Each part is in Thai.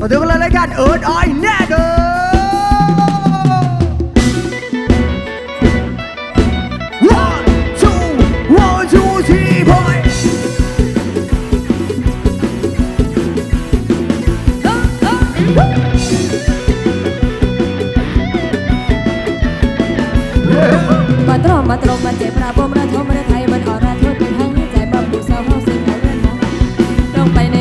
มาดูกันเลแล้วกันเอิร์ดออยแน่เด้อมาตรอมมาตรงมาเจ็บระบมระทมระไทยมันอ่อนระทดมันหังใจบำรุงเศร้าเฮาสิ่งหาเรื่องของเราลงไปใน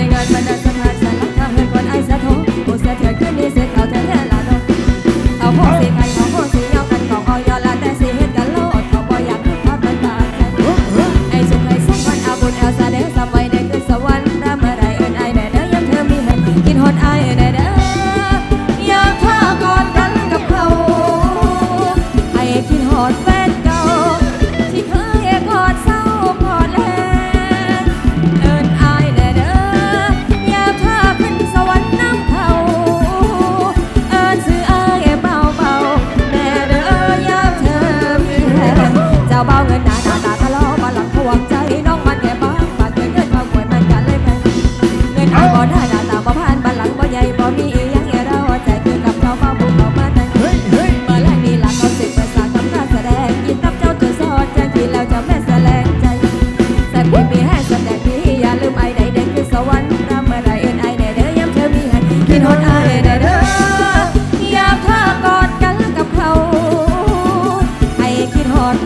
บ่ได้หน้าตาบ่ผ่นบ้าหลังบ่ใหญ่บ่มีอีหยังให้เรใจคือกับเขามาบุกเขามานั่งมาแรกนี่ล่เขาสิประสาททำท่าแสดงยินนับเจ้าตัวสอดใจที่แล้วจะแม่แสลงใจแต่พี่มีให้แสดงที่อย่าลืมไอใดเด็กคือสวรรค์ทำเมื่ไรเอ็นไอใดเด้อย้ำเธอมีให้กินฮอดไอ้ดเด้ยามเธอกอดกันกับเขาไอ้คิดฮอด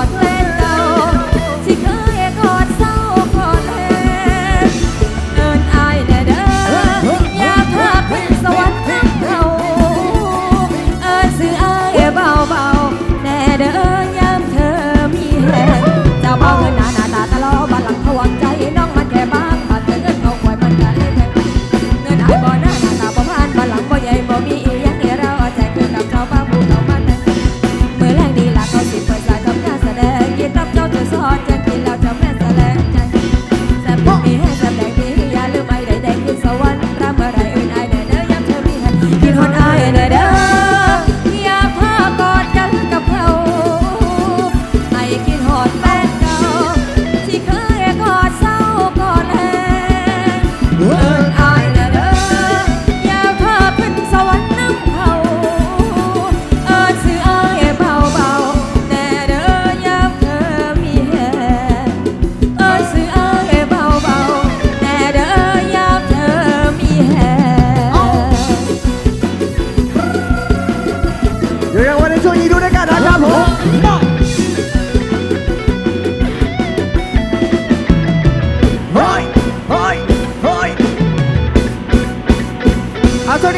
Scotland.